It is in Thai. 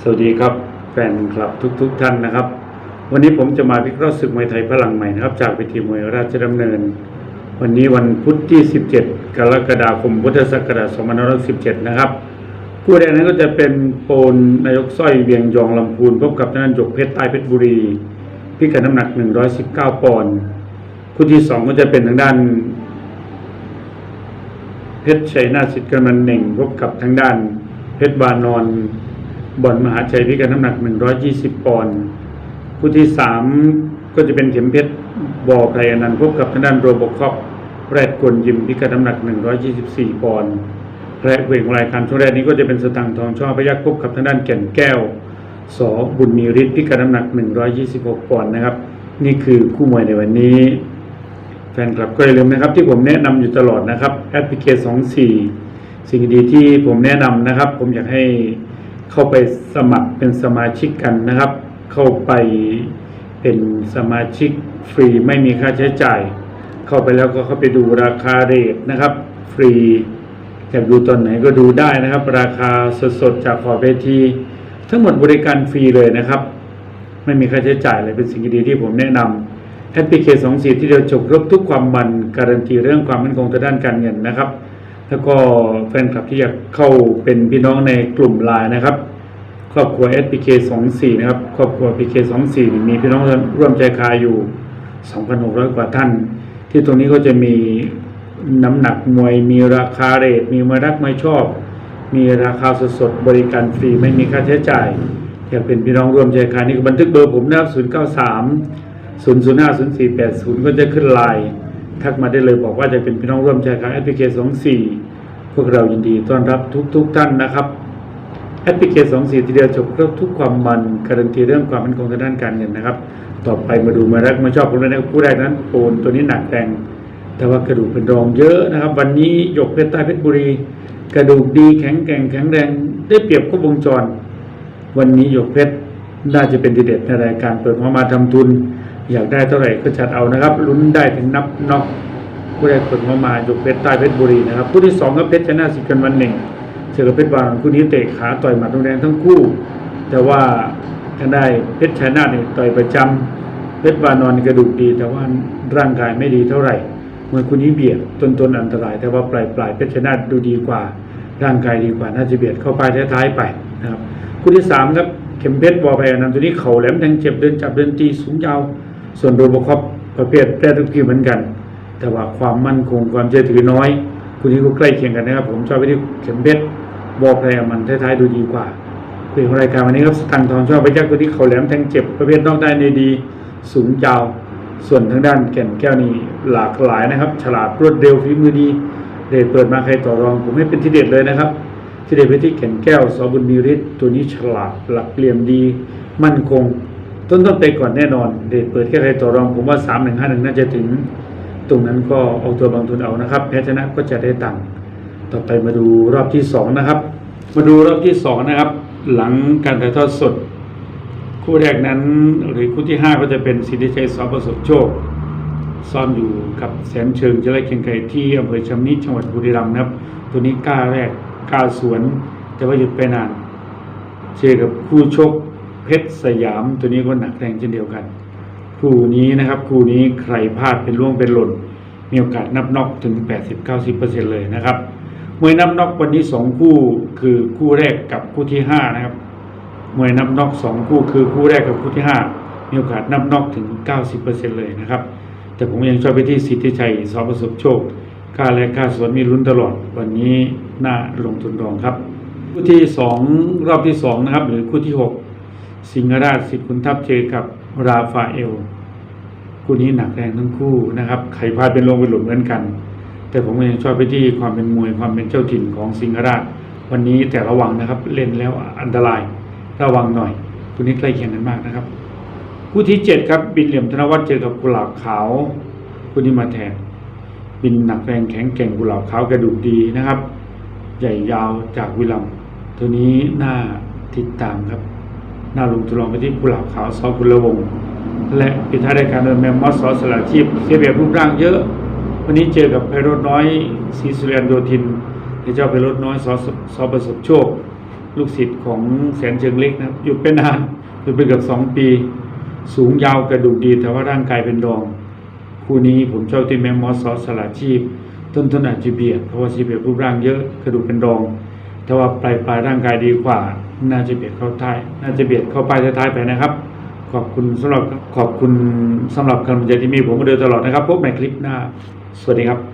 สวัสดีครับแฟนคลับทุกๆทท่านนะครับ วันนี้ผมจะมาวิเคราะห์ศึกมวยไทยพลังใหม่นะครับ จากเวทีมวยราชดำเนิน วันนี้วันพุธที่ 17 กรกฎาคมพุทธศักราช2517 นะครับผู้แรกนั้นก็จะเป็นโปนนายกสร้อยเวียงยองลำพูนพบกับทางด้านหยกเพชรใต้เพชรบุรีพิกัดน้ำหนัก 119 ปอนด์คู่ที่ 2 ก็จะเป็นทางด้านเพชรชัยนาทสิทธิ์กำนันเหน่งพบกับทางด้านเพชรบานอน บ่อนมหาชัยพิกัดน้ำหนัก 120 ปอนด์คู่ที่ 3 ก็จะเป็นเข็มเพชรบอไพรอนันต์พบกับทางด้านโรบคอปแรดกลยิมพิกัดน้ำหนัก 124 ปอนด์และเวงรายการช่วงแรกนี้ก็จะเป็นสตังทองช่อพยักพบกับทางด้านแก่นแก้วสอบุญมีฤทธิ์พิกัดน้ำหนัก 126 ปอนด์นะครับ นี่คือคู่มวยในวันนี้ แฟนคลับก็อย่าลืมนะครับ ที่ผมแนะนำอยู่ตลอดนะครับแอปพลิเคชัน24 สิ่งดีที่ผมแนะนำนะครับ ผมอยากให้ เข้าไปสมัครเป็นสมาชิกกันนะครับ เข้าไปเป็นสมาชิกฟรีไม่มีค่าใช้จ่าย เข้าไปแล้วก็เข้าไปดูราคาเรทนะครับ ฟรีอยากดูตอนไหนก็ดูได้นะครับ ราคาสดๆจากขอบเวที ทั้งหมดบริการฟรีเลยนะครับ ไม่มีค่าใช้จ่ายเลยเป็นสิ่งดีที่ผมแนะนำแอปพลิเคชัน24ที่เดียวจบครบทุกความมันการันตีเรื่องความมั่นคงทางด้านการเงินนะครับ แล้วก็แฟนคลับที่อยากเข้าเป็นพี่น้องในกลุ่มไลน์นะครับ ครอบครัว SPK 24นะครับ ครอบครัว PK 24มีพี่น้องร่วมใจคายอยู่ 2,600 กว่าท่าน ที่ตรงนี้ก็จะมีน้ำหนักมวย มีราคาเรท มีมวยรักไมวยชอบ มีราคาสดๆ บริการฟรีไม่มีค่าใช้จ่ายอยากเป็นพี่น้องร่วมใจคายนี่ก็บันทึกเบอร์ผมนะครับ093 005 0480 ก็จะขึ้นไลน์ ทักมาได้เลยบอกว่าจะเป็นพี่น้องร่วมใจคายแอปพลิเคชัน24พวกเรายินดีต้อนรับทุกๆทท่านนะครับแอปพลิเคชัน24ทีเดียวจบครบทุกความมันการันตีเรื่องความมั่นคงทางด้านการเงินนะครับ ต่อไปมาดูมารักมาชอบผมเลยนะครับผู้แรกนั้นโอนตัวนี้หนักแรงแต่ว่ากระดูกเป็นรองเยอะนะครับ วันนี้หยกเพชรใต้เพชรบุรี กระดูกดีแข็งแกร่งแข็งแรงได้เปรียบครบวงจร วันนี้หยกเพชรน่าจะเป็นทีเด็ดในรายการเปิดหัวมาทำทุน อยากได้เท่าไหร่ก็จัดเอานะครับลุ้นได้ถึงนับน็อกผู้แรกเปิดหัวมาหยกเพชรใต้เพชรบุรีนะครับผู้ที่สองก็เพชรชนะสิกันวันหนึ่งเจอเพชรบางคู่นี้เตะขาต่อยหมัดแรงทั้งคู่ แต่ว่าทางได้เพชรชนาทเนี่ยต่อยประจำเพชรบานอนกระดูกดี แต่ว่าร่างกายไม่ดีเท่าไหร่เมวยคู่นี้เบียดต้นต้นอันตราย แต่ว่าปลายปลายเพชรชนาทดูดีกว่าร่างกายดีกว่าน่าจะเบียดเข้าไปท้ายๆไปนะครับคู่ที่สามครับเข็มเพชรบอลไพอนันต์ตัวนี้เข่าแหลมแทงเจ็บเดินจับเดินตีสูงยาว ส่วนโดนบคอบประเภทแปรทุกทีเหมือนกัน แต่ว่าความมั่นคงความเชื่อถือน้อยคู่นี้ก็ใกล้เคียงกันนะครับ ผมชอบไปที่เข็มเพชรบอกแพรมันท้ายๆดูดีกว่าคุยของรายการวันนี้ครับสตังทองชอบไปยักตัวที่เขาแหลมแทงเจ็บประเภทนอกได้ในดีสูงยาว ส่วนทางด้านแก่นแก้วนี่หลากหลายนะครับ ฉลาดรวดเร็วฝีมือดีเดชเปิดมาใครต่อรองผมให้เป็นที่เด็ดเลยนะครับ ที่เด็ดไปที่แก่นแก้วสอบุญมีฤทธิ์ตัวนี้ฉลาดหลักเหลี่ยมดี มั่นคง ต้นต้นไปก่อนแน่นอนเดชเปิดแค่ใครต่อรองผมว่าสามหนึ่งห้าหนึ่งน่าจะถึง ตรงนั้นก็เอาตัวบางทุนเอานะครับแพ้ชนะก็จะได้ตังค์ต่อไปมาดูรอบที่สองนะครับ มาดูรอบที่สองนะครับ หลังการถ่ายทอดสด คู่แรกนั้นหรือคู่ที่ห้าก็จะเป็นสิทธิชัยสอบประสบโชคซ่อมอยู่กับแสนเชิงเจริญเคียงไก่ที่อำเภอชำนิจังหวัดบุรีรัมย์นะครับ ตัวนี้กล้าแรกกล้าสวน แต่ว่าหยุดไปนานเจอกับคู่ชก เพชรสยามตัวนี้ก็หนักแรงเช่นเดียวกันคู่นี้นะครับคู่นี้ใครพลาดเป็นล่วงเป็นหล่น มีโอกาสนับน็อกถึง 80-90%เลยนะครับมวยนับน็อกวันนี้สองคู่คือคู่แรกกับคู่ที่ห้านะครับมวยนับน็อกสองคู่คือคู่แรกกับคู่ที่ห้ามีโอกาสนับน็อกถึง 90%เลยนะครับ แต่ผมยังชอบไปที่สิทธิชัยสอประสบโชคกล้าและกล้าสวนมีลุ้นตลอดวันนี้น่าลงทุนรองครับ คู่ที่สองรอบที่สองนะครับ หรือคู่ที่หก สิงหราชสิทธิ์คุณทัพเจอกับราฟาเอล คู่นี้หนักแรงทั้งคู่นะครับใครพลาดเป็นลงเป็นหลุมเหมือนกัน แต่ผมก็ยังชอบไปที่ความเป็นมวยความเป็นเจ้าถิ่นของสิงหราช วันนี้แต่ระวังนะครับ เล่นแล้วอันตรายระวังหน่อยคู่นี้ใกล้เคียงกันมากนะครับคู่ที่เจ็ดครับบินเหลี่ยมธนวัฒน์เจอกับกุหลาบขาวคู่นี้มาแทนบินหนักแรงแข็งแกร่งกุหลาบขาวกระดูกดีนะครับ ใหญ่ยาวจากวิลัมตัวนี้น่าติดตามครับ น่าลุงทุลองไปที่กุหลาบขาวซอกุลวง และปิดท้ายรายการโดยแมมมอสซอสลาชีพเสียเบียบรูปร่างเยอะ วันนี้เจอกับไพโรจน์น้อยศรีสุริยันโยธินที่เจ้าไพโรจน์น้อยซอสซอประสบโชค ลูกศิษย์ของแสนเชิงเล็กนะอยู่เป็นนานอยู่ไปเกือบสองปี สูงยาวกระดูกดีแต่ว่าร่างกายเป็นรอง คู่นี้ผมชอบที่แมมมอสซอสสลัดชีพต้นต้นอาจจะเบียดเพราะว่าชีเบียดรูปร่างเยอะกระดูกเป็นรอง แต่ว่าปลายปลายร่างกายดีกว่า น่าจะเบียดเข้าท้ายน่าจะเบียดเข้าปลายท้ายไปนะครับ ขอบคุณสำหรับขอบคุณสำหรับกำลังใจที่มีผมมาโดยตลอดนะครับ พบในคลิปหน้า สวัสดีครับ